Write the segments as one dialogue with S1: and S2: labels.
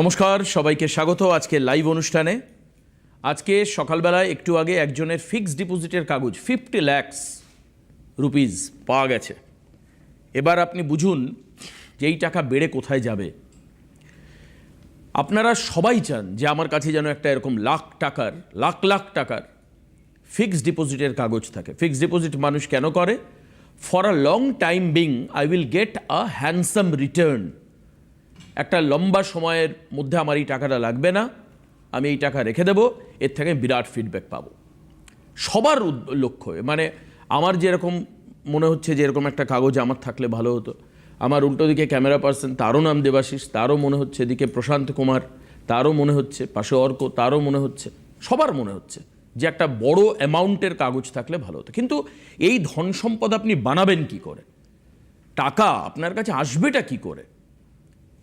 S1: নমস্কার, সবাইকে স্বাগত আজকে লাইভ অনুষ্ঠানে। আজকে সকালবেলায় একটু আগে একজনের ফিক্সড ডিপোজিটের কাগজ ফিফটি ল্যাক্স রুপিস পাওয়া গেছে। এবার আপনি বুঝুন যে এই টাকা বেড়ে কোথায় যাবে। আপনারা সবাই চান যে আমার কাছে যেন একটা এরকম লাখ টাকার, লাখ লাখ টাকার ফিক্সড ডিপোজিটের কাগজ থাকে। ফিক্সড ডিপোজিট মানুষ কেন করে? For a long time being I will get a handsome return একটা লম্বা সময়ের মধ্যে আমার এই টাকাটা লাগবে না, আমি এই টাকা রেখে দেবো, এর থেকে বিরাট ফিডব্যাক পাবো। সবার লক্ষ্য মানে আমার যেরকম মনে হচ্ছে যে এরকম একটা কাগজ আমার থাকলে ভালো হতো। আমার উল্টো দিকে ক্যামেরা পার্সন তারও নাম দেবাশিস, তারও মনে হচ্ছে এদিকে প্রশান্ত কুমার, তারও মনে হচ্ছে পাশে অর্ক, তারও মনে হচ্ছে, সবার মনে হচ্ছে যে একটা বড় অ্যামাউন্টের কাগজ থাকলে ভালো হতো। কিন্তু এই ধন সম্পদ আপনি বানাবেন কি করে? টাকা আপনার কাছে আসবেটা কি করে?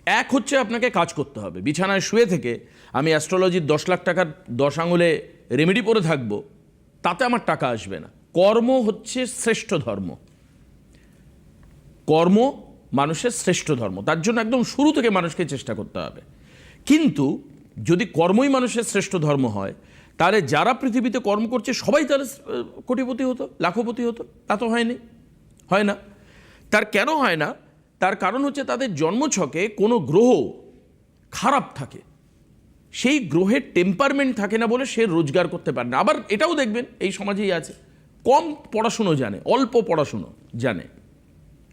S1: এক হচ্ছে আপনাকে কাজ করতে হবে। বিছানায় শুয়ে থেকে আমি অ্যাস্ট্রোলজির দশ লাখ টাকার দশ আঙুলে রেমেডি পরে থাকব, তাতে আমার টাকা আসবে না। কর্ম হচ্ছে শ্রেষ্ঠ ধর্ম। কর্ম মানুষের শ্রেষ্ঠ ধর্ম। তার জন্য একদম শুরু থেকে মানুষকে চেষ্টা করতে হবে। কিন্তু যদি কর্মই মানুষের শ্রেষ্ঠ ধর্ম হয়, তাহলে যারা পৃথিবীতে কর্ম করছে, সবাই তাহলে কোটিপতি হতো, লাখপতি হতো। তা তো হয়নি। হয় না। তার কেন হয় না? তার কারণ হচ্ছে তাদের জন্মছকে কোনো গ্রহ খারাপ থাকে। সেই গ্রহের টেম্পারমেন্ট থাকে না বলে সে রোজগার করতে পারে না। আবার এটাও দেখবেন, এই সমাজেই আছে। কম পড়াশুনো জানে, অল্প পড়াশুনো জানে।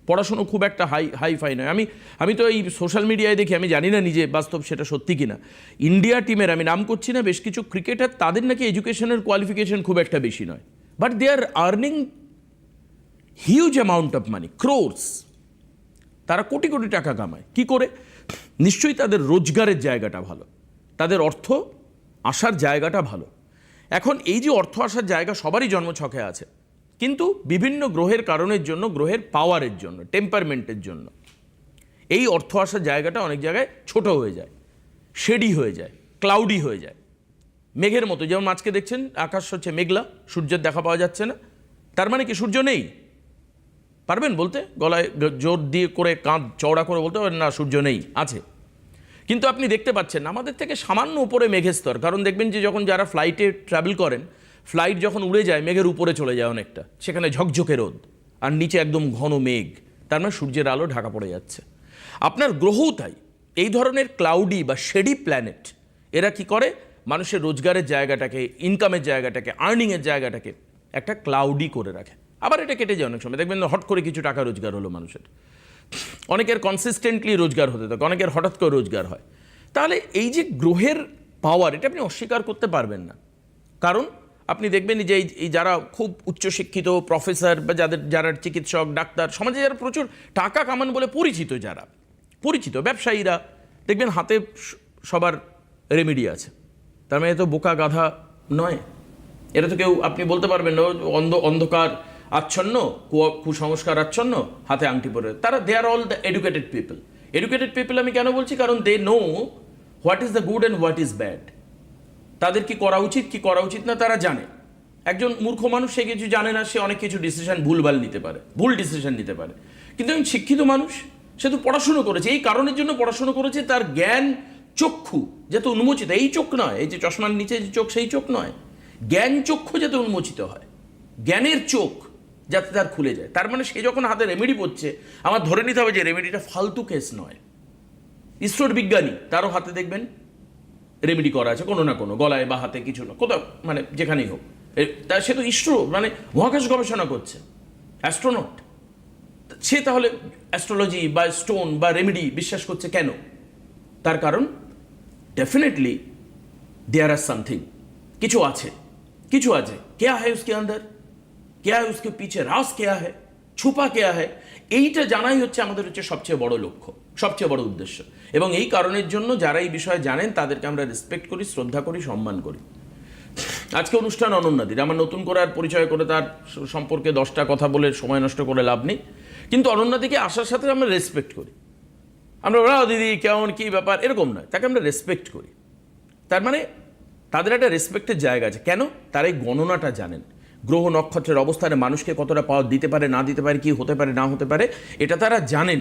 S1: পড়াশুনো খুব একটা হাই হাই ফাই নয়। আমি আমি তো এই সোশ্যাল মিডিয়ায় দেখি, আমি জানি না নিজে বাস্তব সেটা সত্যি কিনা। ইন্ডিয়া টিমের আমি নাম করছি না, বেশ কিছু ক্রিকেটার তাদের নাকি এডুকেশনের কোয়ালিফিকেশন খুব একটা বেশি নয়। But they are earning huge amount of money crores তারা কোটি কোটি টাকা কামায়। কি করে? নিশ্চয়ই তাদের রোজগারের জায়গাটা ভালো। তাদের অর্থ আসার জায়গাটা ভালো। এখন এই যে অর্থ আসার জায়গা সবারই জন্মছকে আছে। কিন্তু বিভিন্ন গ্রহের কারণের জন্য, গ্রহের পাওয়ারের জন্য টেম্পারমেন্টের জন্য এই অর্থ আসার জায়গাটা অনেক জায়গায় ছোট হয়ে যায় শেডি হয়ে যায় ক্লাউডি হয়ে যায়। মেঘের মতো, যেমন আজকে দেখছেন, আকাশ হচ্ছে মেঘলা, সূর্যের দেখা পাওয়া যাচ্ছে না। তার মানে কি সূর্য নেই? পারবেন বলতে? গলায় জোর দিয়ে করে কাঁধ চওড়া করে বলতে পারবেন, না, সূর্য নেই, আছে। কিন্তু আপনি দেখতে পাচ্ছেন, আমাদের থেকে সামান্য উপরে মেঘের স্তর কারণ দেখবেন যে যখন যারা ফ্লাইটে ট্রাভেল করেন ফ্লাইট যখন উড়ে যায়, মেঘের উপরে চলে যায় অনেকটা। সেখানে ঝকঝকে রোদ, আর নিচে একদম ঘন মেঘ। তার মানে সূর্যের আলো ঢাকা পড়ে যাচ্ছে। আপনার গ্রহও তাই। এই ধরনের ক্লাউডি বা শেডি প্ল্যানেট এরা কি করে? মানুষের রোজগারের জায়গাটাকে ইনকামের জায়গাটাকে আর্নিংয়ের জায়গাটাকে একটা ক্লাউডি করে রাখে। আবার এটা কেটে যায় অনেক সময়। দেখবেন হট করে কিছু টাকা রোজগার হলো মানুষের। অনেকের কনসিস্টেন্টলি রোজগার হতে থাকে, অনেকের হঠাৎ করে রোজগার হয়। তাহলে এই যে গ্রহের পাওয়ার এটা আপনি অস্বীকার করতে পারবেন না। কারণ আপনি দেখবেন যে এই- যারা খুব উচ্চশিক্ষিত প্রফেসর বা যাদের যারা চিকিৎসক, ডাক্তার, সমাজে যারা প্রচুর টাকা কামান বলে পরিচিত যারা, পরিচিত ব্যবসায়ীরা, দেখবেন হাতে সবার রেমেডি আছে। তার মানে তো বোকা গাধা নয়। এটা তো কেউ, আপনি বলতে পারবেন না অন্ধ অন্ধকার আচ্ছন্ন কুসংস্কার আচ্ছন্ন, হাতে আংটি পরে। তারা they are all the educated people educated people আমি কেন বলছি? কারণ they know what is the good and what is bad তাদের কি করা উচিত, কি করা উচিত না তারা জানে। একজন মূর্খ মানুষ, সে কিছু জানে না, সে অনেক কিছু ডিসিশন ভুলভাল নিতে পারে, ভুল ডিসিশন নিতে পারে। কিন্তু একজন শিক্ষিত মানুষ, সে তো পড়াশুনো করেছে, এই কারণের জন্য পড়াশুনো করেছে, তার জ্ঞান চক্ষু যাতে উন্মোচিত, এই চোখ নয়, এই যে চশমার নিচে যে চোখ, সেই চোখ নয়। জ্ঞান চক্ষু যাতে উন্মোচিত হয়, জ্ঞানের চোখ যাতে তার খুলে যায়। তার মানে সে যখন হাতে রেমেডি পড়ছে আমার ধরে নিতে হবে যে রেমেডিটা ফালতু কেস নয়। ইসরোর বিজ্ঞানী, তারও হাতে দেখবেন রেমেডি করা আছে, কোনো না কোনো, গলায় বা হাতে কিছু না, কোথাও মানে যেখানেই হোক। তা সে তো ইসরো মানে মহাকাশ গবেষণা করছে অ্যাস্ট্রোনট সে তাহলে অ্যাস্ট্রোলজি বা স্টোন বা রেমেডি বিশ্বাস করছে কেন? তার কারণ ডেফিনেটলি দেয়ার আর সামথিং কিছু আছে কিছু আছে। কে হ্যায় উসকে আন্দার क्या है उसके पीछे राज क्या है छुपा क्या है এইটা জানাই হচ্ছে আমাদের হচ্ছে সবচেয়ে বড় লক্ষ্য সবচেয়ে বড় উদ্দেশ্য এবং এই কারণের জন্য যারা এই বিষয়ে জানেন তাদেরকে আমরা রেসপেক্ট করি শ্রদ্ধা করি সম্মান করি আজকে অনুষ্ঠান অনন্যাদির আমার নতুন করে আর পরিচয় করে তার স- সম্পর্কে দশটা কথা বলে সময় নষ্ট করে লাভ নেই কিন্তু অনন্যাদিকে আসার সাথে আমরা রেসপেক্ট করি আমরা ওরা দিদি কেমন কী ব্যাপার এরকম নয় তাকে আমরা রেসপেক্ট করি তার মানে তাদের একটা রেসপেক্টের জায়গা আছে কেন তারা এই গণনাটা জানেন গ্রহ নক্ষত্রের অবস্থানে মানুষকে কতটা পাওয়ার দিতে পারে, না দিতে পারে, কি হতে পারে, না হতে পারে, এটা তারা জানেন।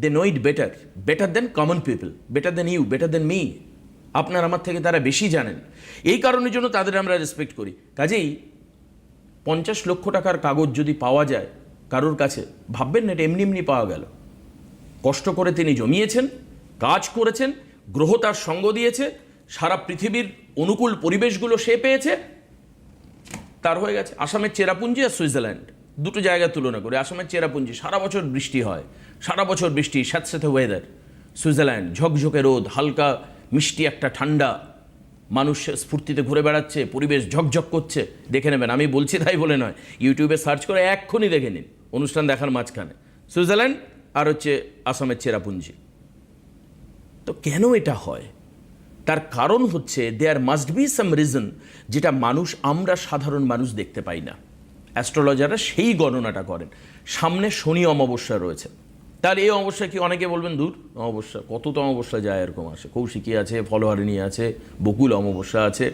S1: They know it better better than common people better than you better than me আপনার আমার থেকে তারা বেশি জানেন। এই কারণের জন্য তাদের আমরা রেসপেক্ট করি। কাজেই পঞ্চাশ লক্ষ টাকার কাগজ যদি পাওয়া যায় কারোর কাছে, ভাববেন না এটা এমনি এমনি পাওয়া গেল। কষ্ট করে তিনি জমিয়েছেন, কাজ করেছেন, গ্রহ তার সঙ্গ দিয়েছে, সারা পৃথিবীর অনুকূল পরিবেশগুলো সে পেয়েছে তার হয়ে গেছে। আসামের চেরাপুঞ্জি আর সুইজারল্যান্ড, দুটো জায়গা তুলনা করে। আসামের চেরাপুঞ্জি, সারা বছর বৃষ্টি হয়, সারা বছর বৃষ্টি, স্যাঁতস্যাঁতে ওয়েদার সুইজারল্যান্ড, ঝকঝকে রোদ, হালকা, মিষ্টি একটা ঠান্ডা। মানুষ স্ফূর্তিতে ঘুরে বেড়াচ্ছে, পরিবেশ ঝকঝক করছে। দেখে নেবেন, আমি বলছি তাই বলে নয়। ইউটিউবে সার্চ করে এক্ষুনি দেখে নিন। অনুষ্ঠান দেখার মাঝখানে। সুইজারল্যান্ড আর হচ্ছে আসামের চেরাপুঞ্জি। তো কেন এটা হয়? তার কারণ হচ্ছে there must be some reason যেটা মানুষ, আমরা সাধারণ মানুষ দেখতে পাই না। অ্যাস্ট্রোলজাররা সেই গণনাটা করেন। সামনে শনি অমাবস্যা রয়েছে। তার এই অমাবস্যা কি অনেকে বলবেন, দূর, অমাবস্যা, কত তো অমাবস্যা যায় এরকম আছে কৌশিকী আছে, ফলোহারিণী আছে, বকুল অমাবস্যা আছে।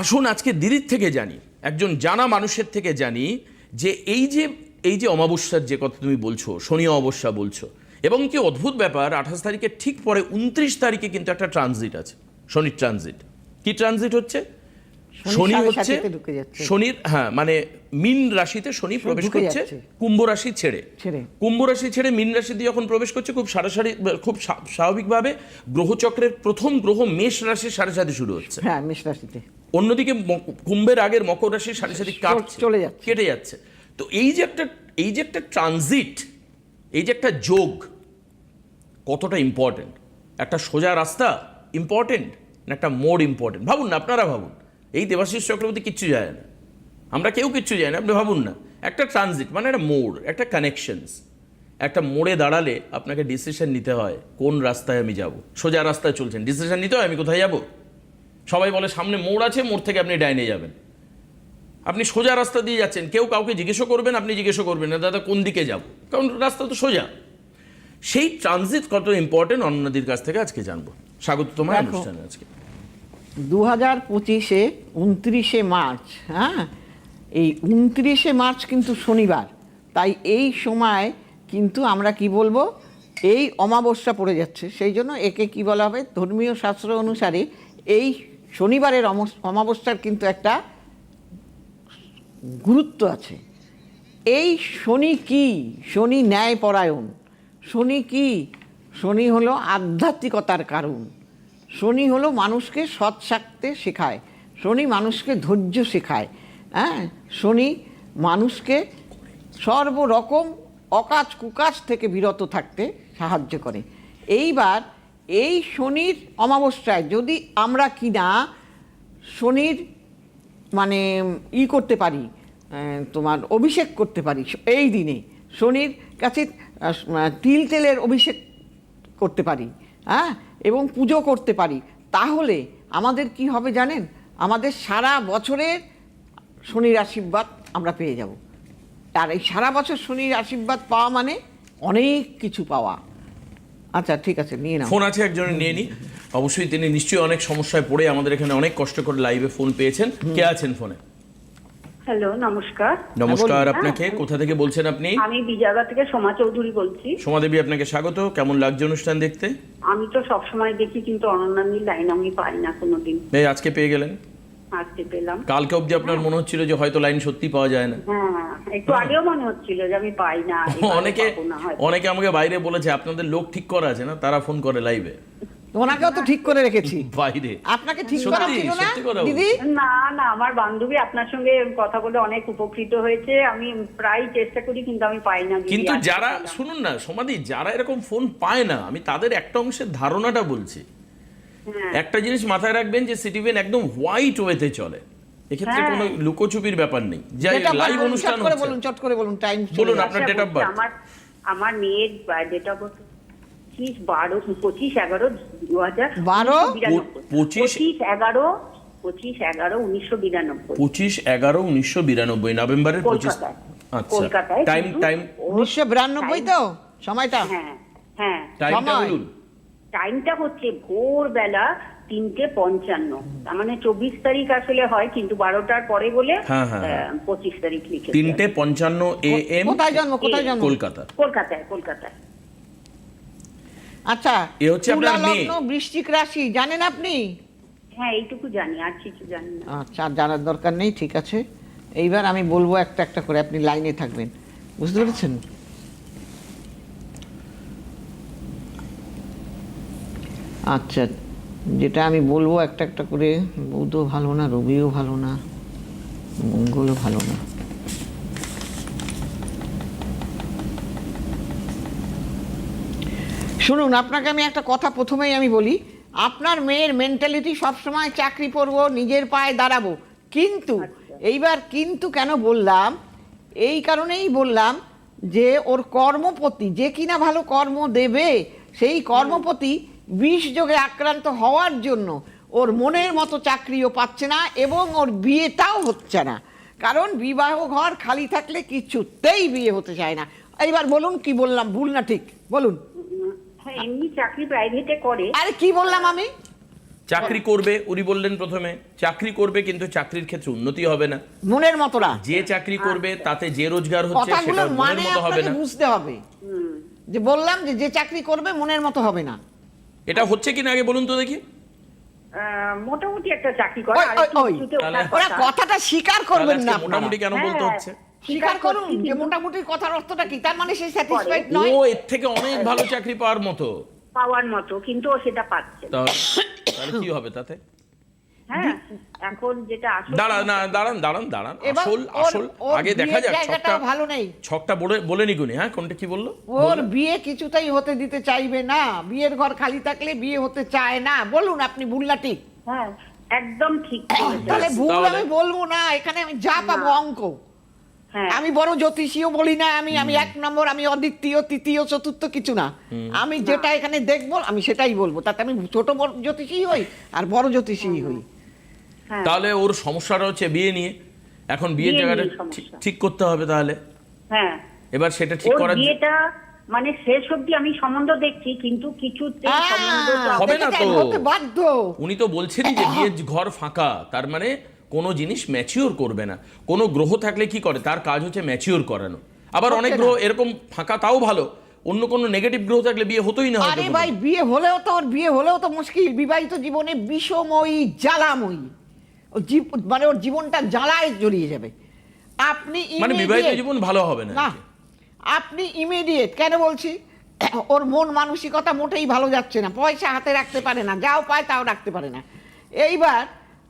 S1: আসুন আজকে দিদির থেকে জানি, একজন জানা মানুষের থেকে জানি যে এই যে এই যে অমাবস্যার যে কথা তুমি বলছো, শনি অমাবস্যা বলছো এবং কি অদ্ভুত ব্যাপার আঠাশ তারিখের ঠিক পরে উনত্রিশ তারিখে কিন্তু একটা ট্রানজিট আছে শনির ট্রানজিট কি ট্রানজিট হচ্ছে?
S2: শনি
S1: হচ্ছে। শনির হ্যাঁ মানে মিন রাশিতে শনি প্রবেশ করছে কুম্ভ রাশি ছেড়ে। কুম্ভ রাশি ছেড়ে মীন রাশিতে যখন প্রবেশ করছে খুব সারাসারি খুব স্বাভাবিকভাবে গ্রহচক্রের প্রথম গ্রহ মেষ রাশির সাড়ে সাথে শুরু হচ্ছে।
S2: হ্যাঁ মেষ রাশিতে।
S1: অন্যদিকে কুম্ভের আগের মকর রাশির সাথে কাটছে
S2: চলে যাচ্ছে।
S1: কেটে যাচ্ছে। তো এই যে একটা এই যে একটা ট্রানজিট এই যে একটা যোগ কতটা ইম্পর্টেন্ট একটা সোজা রাস্তা ইম্পর্টেন্ট না একটা মোড় ইম্পর্টেন্ট ভাবুন না, আপনারা ভাবুন। এই দেবাশিস চক্রবর্তী কিচ্ছু যায় না। আমরা কেউ কিচ্ছু যায় না, আপনি ভাবুন না। একটা ট্রানজিট মানে একটা মোড়, একটা কানেকশনস একটা মোড়ে দাঁড়ালে আপনাকে ডিসিশন নিতে হয়, কোন রাস্তায় আমি যাব? সোজা রাস্তায় চলছেন ডিসিশন নিতে হয় আমি কোথায় যাব? সবাই বলে সামনে মোড় আছে, মোড় থেকে আপনি ডাইনে যাবেন। আপনি সোজা রাস্তা দিয়ে যাচ্ছেন কেউ কাউকে জিজ্ঞেসও করবেন আপনি জিজ্ঞেসও করবেন না দাদা কোন দিকে যাব? কারণ রাস্তা তো সোজা। সেই ট্রানজিট কত ইম্পর্টেন্ট অন্যদির কাছ থেকে আজকে জানব। স্বাগত তোমার অনুষ্ঠানে আজকে।
S2: দু হাজার পঁচিশে উনত্রিশে মার্চ হ্যাঁ? এই উনত্রিশে মার্চ কিন্তু শনিবার। তাই এই সময় কিন্তু আমরা কি বলব? এই অমাবস্যা পড়ে যাচ্ছে। সেই জন্য একে কি বলা হবে? ধর্মীয় শাস্ত্র অনুসারে এই শনিবারের অমাবস্যার কিন্তু একটা গুরুত্ব আছে। এই শনি কি? শনি ন্যায়পরায়ণ। শনি কি? শনি হলো আধ্যাত্মিকতার কারণ। শনি হলো মানুষকে সৎ থাকতে শেখায়। শনি মানুষকে ধৈর্য শেখায়। হ্যাঁ? শনি মানুষকে সর্বরকম অকাজ কুকাজ থেকে বিরত থাকতে সাহায্য করে। এইবার এই শনির অমাবস্যায় যদি আমরা কিনা শনির মানে ই করতে পারি তোমার অভিষেক করতে পারি এই দিনে। শনির কাছে তিল তেলের অভিষেক করতে পারি হ্যাঁ এবং পুজো করতে পারি। তাহলে আমাদের কি হবে জানেন? আমাদের সারা বছরের শনির আশীর্বাদ আমরা পেয়ে যাব। আর এই সারা বছর শনির আশীর্বাদ পাওয়া মানে অনেক কিছু পাওয়া। আচ্ছা ঠিক আছে নিয়ে নাও।
S1: ফোন আছে একজনের নিয়ে নি। অবশ্যই তিনি নিশ্চয়ই অনেক সমস্যায় পড়ে আমাদের এখানে অনেক কষ্ট করে লাইভে ফোন পেয়েছেন। কে আছেন ফোনে?
S3: হ্যালো নমস্কার।
S1: নমস্কার আপনাকে কোথা থেকে বলছেন আপনি?
S3: আমি বিজাগা থেকে সোমা চৌধুরী বলছি।
S1: সোমাদেবী আপনাকে স্বাগত। কেমন লাগছে অনুষ্ঠান দেখতে?
S3: আমি তো সবসময় দেখি কিন্তু অনন্যানীর লাইন আমি পাই না কোনোদিন।
S1: এই আজকে পেয়ে গেলেন।
S3: আজকে পেলাম।
S1: কালকে অবধি আপনার মনে হচ্ছিল যে হয়তো লাইন সত্যি পাওয়া যায় না।
S3: হ্যাঁ একটু আগেও মনে হচ্ছিল যে আমি পাই না
S1: অনেকে। অনেকে আমাকে বাইরে বলেছে আপনাদের লোক ঠিক করা আছে না? তারা ফোন করে লাইভে।
S2: ওনাকেও তো ঠিক করে রেখেছি।
S1: বাইরে।
S2: আপনাকে ঠিক করা ছিল না দিদি?
S3: না না আমার বান্ধবী আপনার সঙ্গে কথা বলে অনেক উপকৃত হয়েছে। আমি প্রায় চেষ্টা করি কিন্তু আমি পাই না
S1: কিন্তু যারা শুনুন না সমাধি যারা এরকম ফোন পায় না আমি তাদের একটা অংশের ধারণাটা বলছি।
S3: হ্যাঁ।
S1: একটা জিনিস মাথায় রাখবেন যে সিটিভেন একদম হোয়াইট ওয়েতে চলে এক্ষেত্রে
S3: হ্যাঁ।
S1: কোনো লুকোচুপির ব্যাপার নেই যাই লাইভ
S2: বলুন,
S1: অনুষ্ঠান
S2: করে বলুন চট করে বলুন টাইম
S1: বলুন,
S3: আচ্ছা,
S1: আপনার of
S3: বলছি,
S1: birth?
S3: আমার আমার মেয়ের ডেট অফ বার্থ পঁচিশ বারো পঁচিশ এগারো দু হাজার
S2: বারো?
S1: পঁচিশ?
S3: এগারো পঁচিশ এগারো উনিশশো বিরানব্বই
S1: পঁচিশ এগারো উনিশশো বিরানব্বই নভেম্বরের পঁচিশ। আচ্ছা টাইম টাইম
S2: উনিশশো বিরানব্বই তো সময়টা
S3: হ্যাঁ হ্যাঁ
S1: টাইমটা
S2: সময়।
S1: বলুন
S3: টাইমটা হচ্ছে ভোরবেলা তিনটে পঞ্চান্ন। তার মানে চব্বিশ তারিখ আসলে হয় কিন্তু বারোটার পরে বলে
S1: হ্যাঁ, হ্যাঁ, হ্যাঁ।
S3: পঁচিশ তারিখ লিখে
S1: তিনটে পঞ্চান্ন এ এম
S2: কোথায় জন্ম কোথায় জন্ম?
S1: কলকাতা।
S3: কলকাতায় কলকাতায়।
S2: আচ্ছা
S1: এ হচ্ছে আপনার মেয়ে।
S2: বৃশ্চিক রাশি জানেন আপনি?
S3: হ্যাঁ এইটুকু জানি আর কিছু জানি না।
S2: আচ্ছা আর জানার দরকার নেই ঠিক আছে। এইবার আমি বলব একটা একটা করে আপনি লাইনে থাকবেন। বুঝতে পেরেছেন? আচ্ছা যেটা আমি বলব একটা একটা করে বুধ ভালো না রবিও ভালো না মঙ্গলও ভালো না। শুনুন আপনাকে আমি একটা কথা প্রথমেই আমি বলি আপনার মেয়ের মেন্টালিটি সবসময় চাকরি করব নিজের পায়ে দাঁড়াবো। কিন্তু এইবার কিন্তু কেন বললাম এই কারণেই বললাম যে ওর কর্মপতি যে কিনা ভালো কর্ম দেবে সেই কর্মপতি বিষ যোগে আক্রান্ত হওয়ার জন্য ওর মনের মতো চাকরিও পাচ্ছে না এবং ওর বিয়েটাও হচ্ছে না। কারণ বিবাহ ঘর খালি থাকলে কিছুতেই বিয়ে হতে চায় না। এইবার বলুন কি বললাম ভুল না ঠিক? বলুন।
S3: হ্যাঁ এমনি চাকরি প্রাইভেটে করে।
S2: আরে কি বললাম আমি?
S1: চাকরি করবে উনি বললেন প্রথমে চাকরি করবে কিন্তু চাকরির ক্ষেত্রে উন্নতি হবে না।
S2: মনের মতো না।
S1: যে চাকরি করবে তাতে যে রোজগার হচ্ছে সেটা মনের
S2: মানে
S1: মতো হবে না।
S2: বুঝতে হবে। যে বললাম যে যে চাকরি করবে মনের মতো হবে না।
S1: এটা হচ্ছে কিনা আগে বলুন তো দেখি।
S3: মোটামুটি একটা চাকরি করে
S2: ওরা কথাটা স্বীকার করবেন না
S1: মোটামুটি কেন বলতে
S3: হ্যাঁ,
S1: হচ্ছে?
S2: স্বীকার করুন যে মোটামুটি কথার অর্থটা কি? তার মানে সে স্যাটিসফাইড
S1: ও এর থেকে অনেক ভালো চাকরি পাওয়ার মতো।
S3: পাওয়ার মতো কিন্তু ও সেটা পাচ্ছে
S1: তাহলে কি হবে তাতে?
S3: হ্যাঁ এখন যেটা আসল
S1: দাঁড়ান না দাঁড়ান দাঁড়ান দাঁড়ান। আসল আসল আগে দেখা যাক ছকটা
S2: ভালো নেই।
S1: ছকটা বলে বলে নিগুনি হ্যাঁ কোনটা কি বলল?
S2: ওর বিয়ে কিছুতেই হতে দিতে চাইবে না। বিয়ের ঘর খালি থাকলে বিয়ে হতে চায় না। বলুন আপনি ঠিক
S3: হ্যাঁ একদম ঠিক
S2: তাহলে ভুল আমি বলব না এখানে আমি যা পাবো অঙ্ক।
S3: হ্যাঁ।
S2: আমি বড় জ্যোতিষীও বলি না আমি আমি এক নম্বর আমি অদ্বিতীয় তৃতীয় চতুর্থ কিছু না। আমি যেটা এখানে দেখব আমি সেটাই বলব। তাতে আমি ছোট বড় জ্যোতিষী হই আর বড় জ্যোতিষী হই।
S1: তাহলে ওর সমস্যাটা হচ্ছে বিয়ে নিয়ে। এখন বিয়ের জায়গাটা ঠিক- করতে হবে তাহলে।
S3: হ্যাঁ।
S1: এবার সেটা ঠিক করার
S3: বিয়েটা মানে শেষ অবধি আমি সম্বন্ধ দেখছি কিন্তু সম্বন্ধ
S1: হবে না তো।
S2: বাধ্য।
S1: উনি তো বলছেনই যে বিয়ের ঘর ফাঁকা। তার মানে কোনো জিনিস ম্যাচিওর করবে না। কোনো গ্রহ থাকলে কি করে? তার কাজ হচ্ছে ম্যাচিওর করানো। আবার অনেক গ্রহ এরকম ফাঁকা তাও ভালো। অন্য কোনো নেগেটিভ গ্রহ থাকলে বিয়ে হতোই না
S2: আরে ভাই বিয়ে হলেও তো বিয়ে হলেও তো মুশকিল। বিবাহিত জীবনে বিষময়ী জ্বালাময়ী। ও জীব- মানে ওর জীবনটা জ্বালায় জড়িয়ে যাবে। আপনি
S1: মানে বিবাহিত জীবন ভালো হবে না
S2: না আপনি ইমিডিয়েট কেন বলছি? ওর মন মানসিকতা মোটেই ভালো যাচ্ছে না। পয়সা হাতে রাখতে পারে না। যাও পায় তাও রাখতে পারে না। এইবার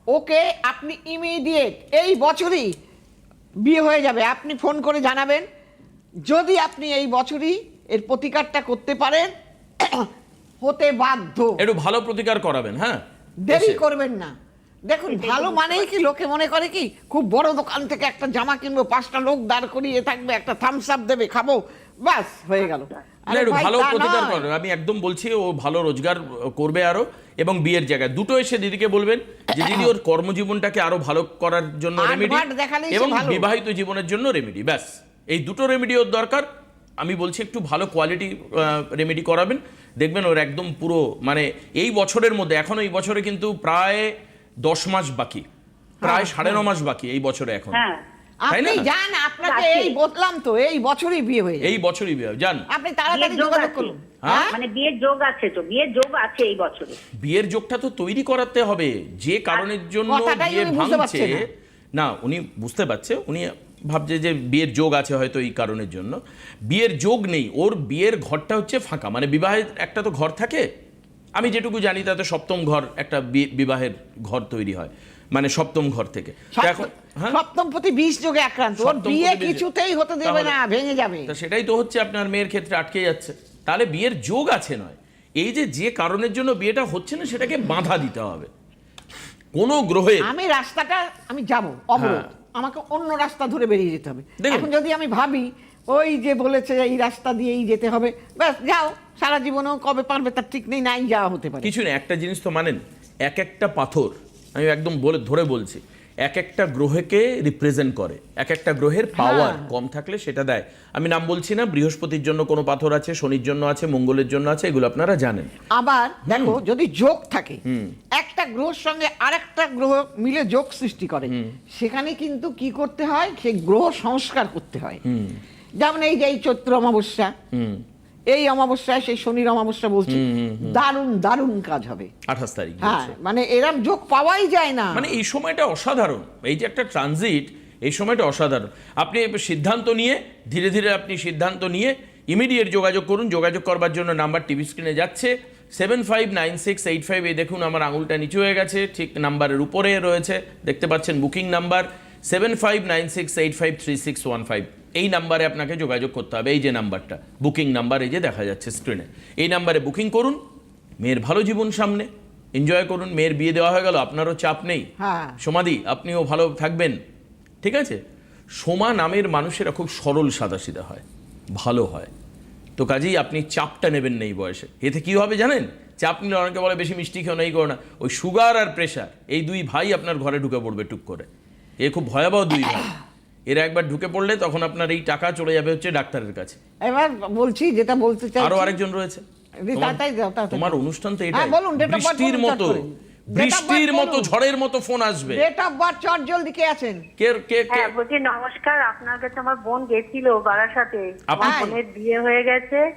S2: ওকে আপনি ইমিডিয়েট এই বছরই বিয়ে হয়ে যাবে। আপনি ফোন করে জানাবেন। যদি আপনি এই বছরই এর প্রতিকারটা করতে পারেন হতে বাধ্য।
S1: একটু ভালো প্রতিকার করাবেন হ্যাঁ?
S2: দেরি করবেন না। দেখুন ভালো মানেই কি লোকে মনে করে কি খুব বড় দোকান থেকে একটা জামা কিনবো পাঁচটা লোক দাঁড় করিয়ে থাকবে একটা থামস আপ দেবে খাব বাস হয়ে গেল। ভাই,
S1: ভালো প্রতিকার করবে। আমি একদম বলছি ও ভালো রোজগার করবে আরও এবং বিয়ের জায়গায়। দুটো এসে দিদিকে বলবেন যে দিদি ওর কর্মজীবনটাকে আরও ভালো করার জন্য রেমেডি এবং বিবাহিত জীবনের জন্য রেমেডি ব্যাস এই দুটো রেমেডি ওর দরকার। আমি বলছি একটু ভালো কোয়ালিটি রেমেডি করাবেন। দেখবেন ওর একদম পুরো মানে এই বছরের মধ্যে এখনও এই বছরে কিন্তু প্রায় দশ মাস বাকি। প্রায় সাড়ে ন মাস বাকি এই বছরে এখন।
S3: হ্যাঁ।
S2: আপনি যান আপনাকে এই বললাম তো এই বছরই বিয়ে হয়ে
S1: এই বছরই বিয়ে যান।
S2: আপনি তাড়াতাড়ি যোগাযোগ করুন।
S1: হ্যাঁ?
S2: হ্যাঁ
S3: মানে বিয়ের যোগ আছে তো বিয়ের যোগ আছে এই বছরে।
S1: বিয়ের যোগটা তো তৈরি করাতে হবে। যে কারণের জন্য বিয়ে ভাঙছে
S2: না।
S1: না উনি বুঝতে পারছে উনি ভাবছে যে বিয়ের যোগ আছে হয়তো এই কারণের জন্য। বিয়ের যোগ নেই ওর বিয়ের ঘরটা হচ্ছে ফাঁকা মানে বিবাহের একটা তো ঘর থাকে আমি যেটুকু জানি তাতে সপ্তম ঘর একটা বিবাহের ঘর তৈরি হয়। মানে সপ্তম ঘর থেকে। এখন হ্যাঁ?
S2: সপ্তম প্রতি বিষ যোগে আক্রান্ত। বিয়ে কিছুতেই হতে দেবে না ভেঙে যাবে।
S1: তা সেটাই তো হচ্ছে আপনার মেয়ের ক্ষেত্রে আটকে যাচ্ছে। তাহলে বিয়ের যোগ আছে নয়। এই যে যে কারণের জন্য বিয়েটা হচ্ছে না সেটাকে বাধা দিতে হবে। কোনো গ্রহে
S2: আমি রাস্তাটা আমি যাব অবরোধ।
S1: হ্যাঁ।
S2: আমাকে অন্য রাস্তা ধরে বেরিয়ে যেতে হবে।
S1: দেখুন।
S2: এখন যদি আমি ভাবি ওই যে বলেছে এই রাস্তা দিয়েই যেতে হবে। ব্যাস যাও সারা জীবনেও কবে পারবে তার ঠিক নেই নাই যাওয়া হতে পারে।
S1: কিছু না একটা জিনিস তো মানেন এক একটা পাথর আমি একদম বলে ধরে বলছি এক একটা গ্রহকে রিপ্রেজেন্ট করে এক একটা গ্রহের পাওয়ার
S2: হ্যাঁ।
S1: কম থাকলে সেটা দেয়। আমি নাম বলছি না বৃহস্পতির জন্য কোনো পাথর আছে শনির জন্য আছে মঙ্গলের জন্য আছে এগুলো আপনারা জানেন।
S2: আবার দেখো যদি যোগ থাকে একটা গ্রহের সঙ্গে আরেকটা গ্রহ মিলে যোগ সৃষ্টি করে সেখানে কিন্তু কি করতে হয়? সেই গ্রহ সংস্কার করতে হয়। যেমন এই যে এই চৈত্র অমাবস্যা এই অমাবস্যায় সেই শনির অমাবস্যা বলছি দারুণ দারুণ কাজ হবে।
S1: আঠাশ তারিখ
S2: হ্যাঁ মানে এরম যোগ পাওয়াই যায় না।
S1: মানে এই সময়টা অসাধারণ। এই যে একটা ট্রানজিট এই সময়টা অসাধারণ। আপনি সিদ্ধান্ত নিয়ে ধীরে ধীরে আপনি সিদ্ধান্ত নিয়ে ইমিডিয়েট যোগাযোগ করুন। যোগাযোগ করবার জন্য নাম্বার টিভি স্ক্রিনে যাচ্ছে। Seven five nine six eight five এই দেখুন আমার আঙুলটা নিচু হয়ে গেছে ঠিক নাম্বারের উপরে রয়েছে। দেখতে পাচ্ছেন booking number seven five nine six eight five three six one five এই নাম্বারে আপনাকে যোগাযোগ করতে হবে এই যে নাম্বারটা বুকিং নাম্বার এই যে দেখা যাচ্ছে স্ক্রিনে এই নাম্বারে বুকিং করুন মেয়ের ভালো জীবন সামনে এনজয় করুন মেয়ের বিয়ে দেওয়া হয়ে গেল আপনারও চাপ নেই।
S2: হ্যাঁ।
S1: সমাধি আপনিও ভালো থাকবেন ঠিক আছে? সোমা নামের মানুষেরা খুব সরল সাদাসিধা হয় ভালো হয়। তো কাজেই আপনি চাপটা নেবেন না এই বয়সে। এতে কী হবে জানেন? চাপ নিলে অনেকে বলে বেশি মিষ্টি খেও নেই করো না। ওই সুগার আর প্রেশার এই দুই ভাই আপনার ঘরে ঢুকে পড়বে টুক করে। এ খুব ভয়াবহ দুই ভাই। এরা একবার ঢুকে পড়লে তখন আপনার এই টাকা চলে যাবে হচ্ছে ডাক্তারের কাছে।
S2: এবার বলছি যেটা বলতে চাই
S1: আরও আরেকজন রয়েছে। তোমার-। অনুষ্ঠান তো
S2: হ্যাঁ, birth
S1: বৃষ্টির মতো বৃষ্টির মতো ঝড়ের মতো ফোন আসবে।
S2: ডেট অফ বার্থ চট জলদি কে আছেন?
S1: কে কে কে?
S4: হ্যাঁ বলছি নমস্কার আপনার কাছে আমার বোন গেছিল বারাসাতে
S1: আপনি-
S4: আমার বোনের বিয়ে হয়ে গেছে।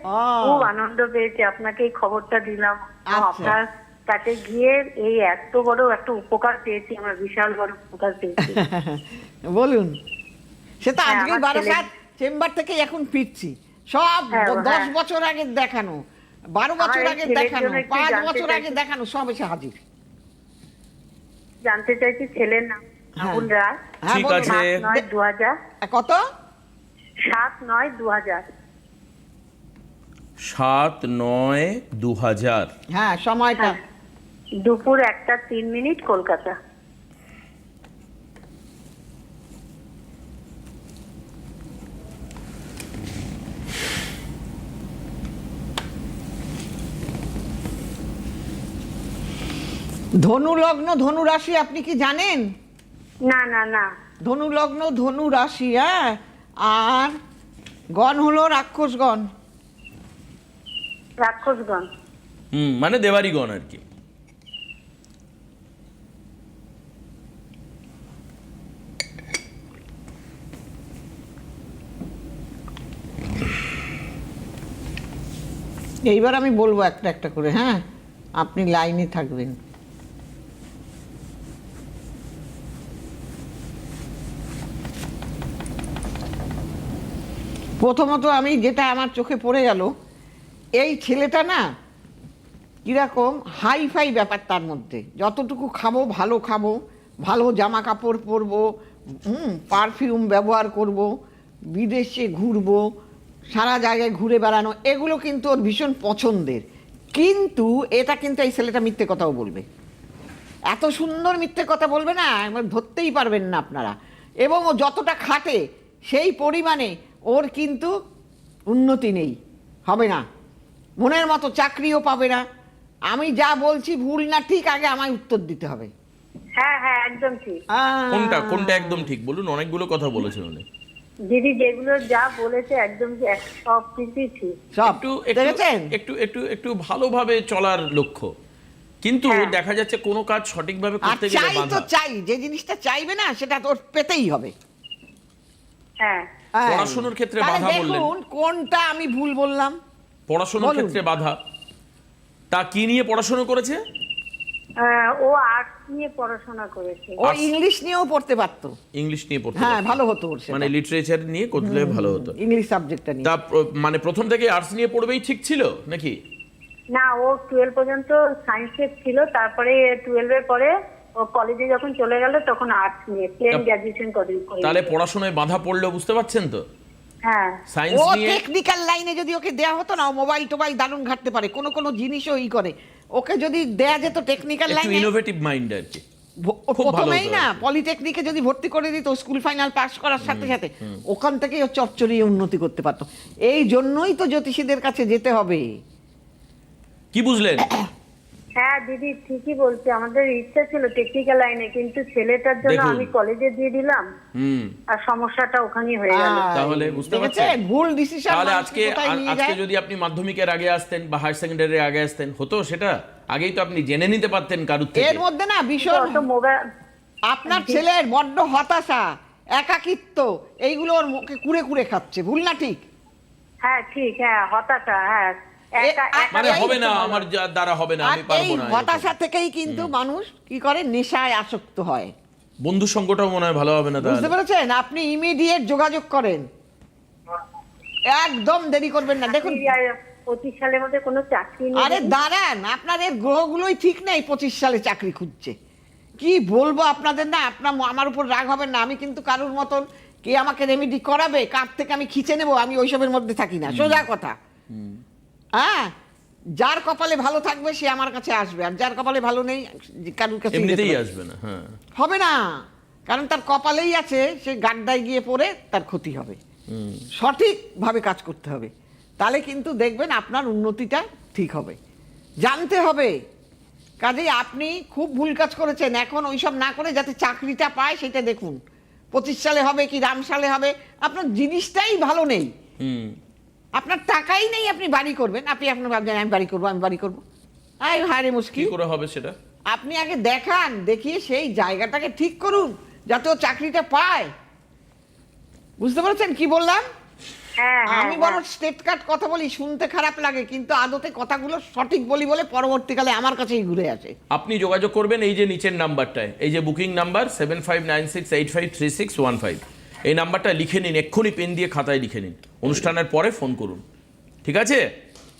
S4: খুব আনন্দ পেয়েছে আপনাকে এই খবরটা দিলাম।
S2: আচ্ছা।
S4: আপনার কাছে গিয়ে এই এত বড় একটা উপকার পেয়েছি আমার বিশাল বড় উপকার পেয়েছি।
S2: বলুন। সে তো
S4: হ্যাঁ,
S2: আজকেই বারো সাত চেম্বার থেকে এখন ফিরছি। সব
S4: হ্যাঁ,
S2: দশ
S4: হ্যাঁ।
S2: বছর আগে দেখানো বারো বছর আগে দেখানো পাঁচ বছর আগে দেখানো সব এসে হাজির।
S4: জানতে চাইছি ছেলের নাম
S1: ঠিক আছে।
S2: কত?
S4: সাত নয় দু হাজার
S1: সাত নয় দু হাজার
S2: হ্যাঁ সময়টা।
S4: দুপুর একটা তিন মিনিট কলকাতা।
S2: ধনু লগ্ন ধনু রাশি আপনি কি জানেন?
S4: না না না।
S2: ধনু লগ্ন ধনু রাশি হ্যাঁ? আর গণ হলো রাক্ষসগণ।
S4: রাক্ষসগঞ্জ
S1: হুম মানে দেওয়ারিগণ আর কি।
S2: এইবার আমি বলব একটা একটা করে হ্যাঁ? আপনি লাইনে থাকবেন। প্রথমত আমি যেটা আমার চোখে পড়ে গেল, এই ছেলেটা না কীরকম হাই ফাই ব্যাপার তার মধ্যে। যতটুকু খাব ভালো খাব, ভালো জামা কাপড় পরবো পারফিউম ব্যবহার করব, বিদেশে ঘুরবো, সারা জায়গায় ঘুরে বেড়ানো, এগুলো কিন্তু ওর ভীষণ পছন্দের। কিন্তু এটা কিন্তু এই ছেলেটা মিথ্যে কথাও বলবে। এত সুন্দর মিথ্যে কথা বলবে না, একবার ধরতেই পারবেন না আপনারা। এবং ও যতটা খাটে, সেই পরিমাণে ওর কিন্তু উন্নতি নেই হবে না। মনের মতো চাকরিও পাবে না। আমি যা বলছি ভুল না ঠিক আগে আমায় উত্তর দিতে হবে।
S4: হ্যাঁ হ্যাঁ একদম ঠিক।
S1: কোনটা কোনটা একদম ঠিক? বলুন অনেকগুলো কথা বলেছেন উনি।
S4: দিদি যেগুলো যা বলেছে একদম সব কিছুই ঠিক।
S2: সব।
S1: একটু একটু
S2: দেখেছেন?
S1: একটু একটু একটু ভালোভাবে চলার লক্ষ্য। কিন্তু
S4: হ্যাঁ।
S1: দেখা যাচ্ছে কোনো কাজ সঠিকভাবে করতে গেলে
S2: চাই তো
S1: বাধা।
S2: চাই যে জিনিসটা চাইবে না সেটা তোর পেতেই হবে।
S4: হ্যাঁ।
S1: পড়াশুনোর ক্ষেত্রে বাধা বললেন।
S2: কোনটা আমি ভুল বললাম।
S1: পড়াশোনার ক্ষেত্রে বাধা। তা কি নিয়ে পড়াশোনা করেছে?
S4: ও আর্টস নিয়ে পড়াশোনা করেছে।
S2: ও ইংলিশ নিয়েও পড়তে পারতো।
S1: ইংলিশ নিয়ে পড়তে
S2: হ্যাঁ ভালো হতো ওর
S1: মানে লিটারেচার নিয়ে করলে ভালো হতো।
S2: ইংলিশ সাবজেক্টটা নিয়ে।
S1: তা মানে প্রথম থেকে আর্টস নিয়ে পড়বেই ঠিক ছিল নাকি?
S4: না ও টুয়েলভ পর্যন্ত সায়েন্সে ছিল তারপরে টুয়েলভের পরে কলেজে যখন চলে গেল তখন আর্টস নিয়ে প্লেন গ্রাজুয়েশন করে
S1: তাহলে পড়াশোনায় বাধা পড়লেও বুঝতে পারছেন তো?
S4: হ্যাঁ।
S1: সায়েন্স
S2: ও টেকনিক্যাল লাইনে যদি ওকে দেয়া হতো না মোবাইল টোবাইল দারুণ ঘাটতে পারে কোনো কোনো জিনিসও ই করে। ওকে যদি দেয়া যেত টেকনিক্যাল
S1: একটু
S2: লাইনে
S1: ইনোভেটিভ মাইন্ড আর কি।
S2: প্রথমেই
S1: হতো।
S2: না পলিটেকনিকে যদি ভর্তি করে দিত স্কুল ফাইনাল পাস করার সাথে সাথে ওখান থেকেই ও চচ্চড়িয়ে উন্নতি করতে পারতো। এই জন্যই তো জ্যোতিষীদের কাছে যেতে হবে।
S1: কি বুঝলেন?
S4: হ্যাঁ দিদি ঠিকই বলছে। আমাদের ইচ্ছা ছিল টেকনিক্যাল লাইনে কিন্তু ছেলেটার জন্য
S1: দেখুন।
S4: আমি কলেজে দিয়ে দিলাম।
S1: হুম।
S4: আর সমস্যাটা ওখানেই হয়ে গেল।
S1: তাহলে বুঝতে
S2: দেখেছেন?
S1: পারছেন?
S2: ভুল ডিসিশন
S1: তাহলে আজকে আ- আজকে যদি আপনি মাধ্যমিকের আগে আসতেন বা হায়ার সেকেন্ডারির আগে আসতেন হতো সেটা? আগেই তো আপনি জেনে নিতে পারতেন কারুর থেকে।
S2: এর মধ্যে না ভীষণ
S4: অত মোবাইল
S2: আপনার ছেলের বড্ড হতাশা একাকিত্ব এইগুলো ওর মুখে কুড়ে কুড়ে খাচ্ছে। ভুল না ঠিক?
S4: হ্যাঁ ঠিক হ্যাঁ হতাশা হ্যাঁ।
S1: মানে হবে না আমার দ্বারা হবে না আমি পারব না
S2: হতাশা থেকেই কিন্তু মানুষ কি করে? নেশায় আসক্ত হয়।
S1: বন্ধু সঙ্গটাও মনে হয় ভালো হবে না
S2: বুঝতে পেরেছেন? আপনি ইমিডিয়েট যোগাযোগ করেন। একদম দেরি করবেন না। দেখুন।
S4: পঁচিশ সালের মধ্যে কোনো চাকরি
S2: আরে দাঁড়ান। আপনার এর গ্রহগুলোই ঠিক নেই পঁচিশ সালে চাকরি খুঁজছে। কি বলব আপনাদের না? আপনার আমার উপর রাগ হবে না। আমি কিন্তু কারোর মতন কে আমাকে রেমেডি করাবে? কার থেকে আমি খিচে নেব? আমি ওইসবের মধ্যে থাকি না। সোজা কথা। হ্যাঁ যার কপালে ভালো থাকবে সে আমার কাছে আসবে। আর যার কপালে ভালো নেই কারোর কাছে
S1: এমনিতেই আসবে না হ্যাঁ।
S2: হবে না। কারণ তার কপালেই আছে সে গাড্ডায় গিয়ে পড়ে তার ক্ষতি হবে। সঠিকভাবে কাজ করতে হবে। তাহলে কিন্তু দেখবেন আপনার উন্নতিটা ঠিক হবে। জানতে হবে। কাজেই আপনি খুব ভুল কাজ করেছেন। এখন ওইসব না করে যাতে চাকরিটা পায় সেটা দেখুন। পঁচিশ সালে হবে কি রাম সালে হবে? আপনার জিনিসটাই ভালো নেই। আপনার টাকাই নেই আপনি বাড়ি করবেন। আপনি আপনার ভাবছেন আমি বাড়ি করব আমি বাড়ি করব। আয় হায় রে
S1: কি
S2: মুশকিল
S1: করে হবে সেটা?
S2: আপনি আগে দেখান দেখিয়ে সেই জায়গাটাকে ঠিক করুন যাতে ও চাকরিটা পায়। বুঝতে পারছেন কি বললাম?
S4: হ্যাঁ হ্যাঁ
S2: আমি বড় স্টেট কাট কথা বলি শুনতে খারাপ লাগে কিন্তু আদতে কথাগুলো সঠিক বলি বলে পরবর্তীকালে আমার কাছেই ঘুরে আসে।
S1: আপনি যোগাযোগ করবেন এই যে নিচের নাম্বারটায় এই যে booking number seven five nine six eight five three six one five. এই নাম্বারটা লিখে নিন এক্ষুনি পেন দিয়ে খাতায় লিখে নিন। অনুষ্ঠানের পরে ফোন করুন। ঠিক আছে?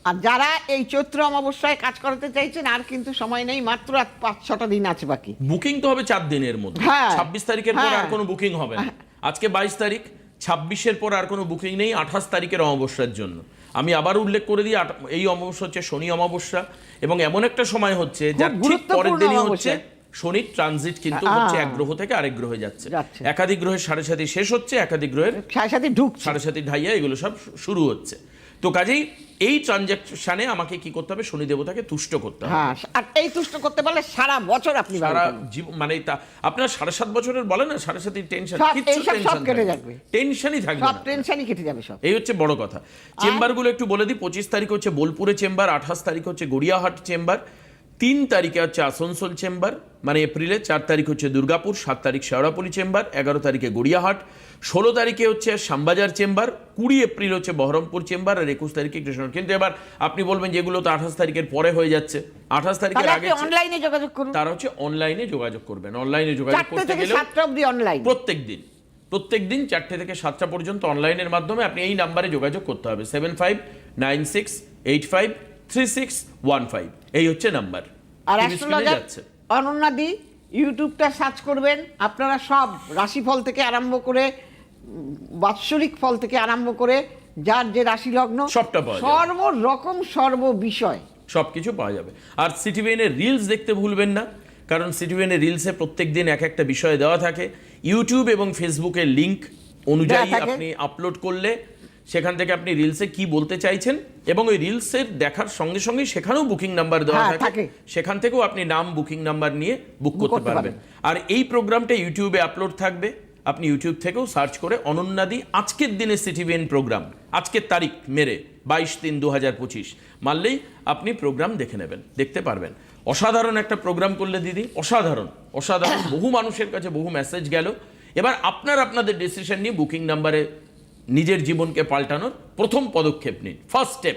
S2: আর যারা এই চৈত্র অমাবস্যায় কাজ করাতে চাইছেন আর কিন্তু সময় নেই মাত্র আর পাঁচ ছটা দিন আছে বাকি।
S1: বুকিং তো হবে চার দিনের মধ্যে।
S2: হ্যাঁ।
S1: ছাব্বিশ তারিখের পর আর
S2: হ্যাঁ।
S1: কোনো বুকিং হবে না। আজকে বাইশ তারিখ ছাব্বিশের পর আর কোনো বুকিং নেই আঠাশ তারিখের অমাবস্যার জন্য। আমি আবার উল্লেখ করে দিই এই অমাবস্যা হচ্ছে শনি অমাবস্যা এবং এমন একটা সময় হচ্ছে যার ঠিক পরের দিনই হচ্ছে। শনির ট্রানজিট কিন্তু হচ্ছে এক গ্রহ থেকে আরেক গ্রহে যাচ্ছে। একাধিক গ্রহের সাড়ে সাথে শেষ হচ্ছে একাধিক গ্রহের
S2: সাথে সাথে ঢুকছে।
S1: সাড়ে সাথে ঢাইয়া এগুলো সব শুরু হচ্ছে। তো কাজেই এই ট্রানজাকশনে আমাকে কি করতে হবে? শনি দেবতাকে তুষ্ট করতে হবে।
S2: হ্যাঁ আর এই তুষ্ট করতে পারলে সারা বছর আপনি
S1: সারা জীবন মানে তা আপনার সাড়ে সাত বছরের বলে না সাড়ে সাথে টেনশন কিচ্ছু টেনশন
S2: কেটে যাবে।
S1: টেনশনই থাকবে
S2: সব টেনশনই কেটে যাবে সব।
S1: এই হচ্ছে বড় কথা। চেম্বারগুলো একটু বলে দিই পঁচিশ তারিখ হচ্ছে বোলপুরে চেম্বার আঠাশ তারিখ হচ্ছে গড়িয়াহাট চেম্বার। তিন তারিখে হচ্ছে আসানসোল চেম্বার মানে এপ্রিলে চার তারিখ হচ্ছে দুর্গাপুর সাত তারিখ শেওড়াপুলি চেম্বার এগারো তারিখে গড়িয়াহাট ষোলো তারিখে হচ্ছে শ্যামবাজার চেম্বার কুড়ি এপ্রিল হচ্ছে বহরমপুর চেম্বার আর একুশ তারিখে কৃষ্ণ কিন্তু এবার আপনি বলবেন যেগুলো তো আঠাশ তারিখের পরে হয়ে যাচ্ছে। আঠাশ তারিখের আগে
S2: অনলাইনে যোগাযোগ করুন।
S1: তারা হচ্ছে অনলাইনে যোগাযোগ করবেন। অনলাইনে যোগাযোগ করতে
S2: অবধি অনলাইন
S1: প্রত্যেক দিন প্রত্যেক দিন চারটে থেকে সাতটা পর্যন্ত অনলাইনের মাধ্যমে আপনি এই নাম্বারে যোগাযোগ করতে হবে। Seven five nine six eight five three six one five এই হচ্ছে নাম্বার।
S2: আর অ্যাস্ট্রোলজার অনন্যাদি ইউটিউবটা সার্চ করবেন। আপনারা সব রাশিফল থেকে আরম্ভ করে বাৎসরিক ফল থেকে আরম্ভ করে যার যে রাশি লগ্ন
S1: সবটা পাওয়া যাবে।
S2: সর্বরকম সর্ব বিষয়
S1: সব কিছু পাওয়া যাবে। আর সিটিভিএনের রিলস দেখতে ভুলবেন না কারণ সিটিভিএনের রিলসে প্রত্যেক দিন এক একটা বিষয় দেওয়া থাকে। ইউটিউব এবং ফেসবুকের লিংক অনুযায়ী আপনি আপলোড করলে সেখান থেকে আপনি রিলসে কি বলতে চাইছেন? এবং ওই রিলসের দেখার সঙ্গে সঙ্গে সেখানেও বুকিং নাম্বার দেওয়া
S2: হ্যাঁ,
S1: থাকে। সেখান থেকেও আপনি নাম বুকিং নাম্বার নিয়ে বুক করতে পারবেন। আর এই প্রোগ্রামটা ইউটিউবে আপলোড থাকবে। আপনি ইউটিউব থেকেও সার্চ করে অনন্যাদি আজকের দিনের সিটিভিএন প্রোগ্রাম আজকের তারিখ মেরে বাইশ তিন দু হাজার পঁচিশ। মারলেই আপনি প্রোগ্রাম দেখে নেবেন দেখতে পারবেন। অসাধারণ একটা প্রোগ্রাম করলে দিদি অসাধারণ অসাধারণ। বহু মানুষের কাছে বহু মেসেজ গেল। এবার আপনার আপনাদের ডিসিশন নিয়ে বুকিং নাম্বারে নিজের জীবনকে পাল্টানোর প্রথম পদক্ষেপ নিন। ফার্স্ট স্টেপ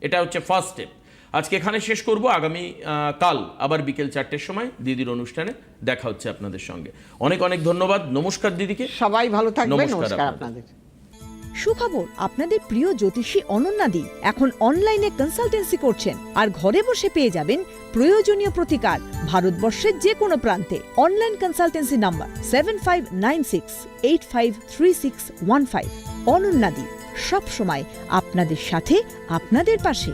S1: এটা হচ্ছে ফার্স্ট স্টেপ আজকে এখানে শেষ করব। আগামী কাল আবার বিকেল চারটের সময় দিদির অনুষ্ঠানে দেখা হচ্ছে আপনাদের সঙ্গে। অনেক অনেক ধন্যবাদ। নমস্কার দিদিকে।
S2: সবাই ভালো থাকবেন।
S1: নমস্কার। আপনাদের।
S5: সুখবর আপনাদের প্রিয় জ্যোতিষী অনন্যাদি এখন অনলাইনে কনসালটেন্সি করছেন। আর ঘরে বসে পেয়ে যাবেন প্রয়োজনীয় প্রতিকার ভারতবর্ষের যে কোনো প্রান্তে। Online consultancy number seven five nine six eight five three six one five অনন্যাদি সবসময় আপনাদের সাথে আপনাদের পাশে।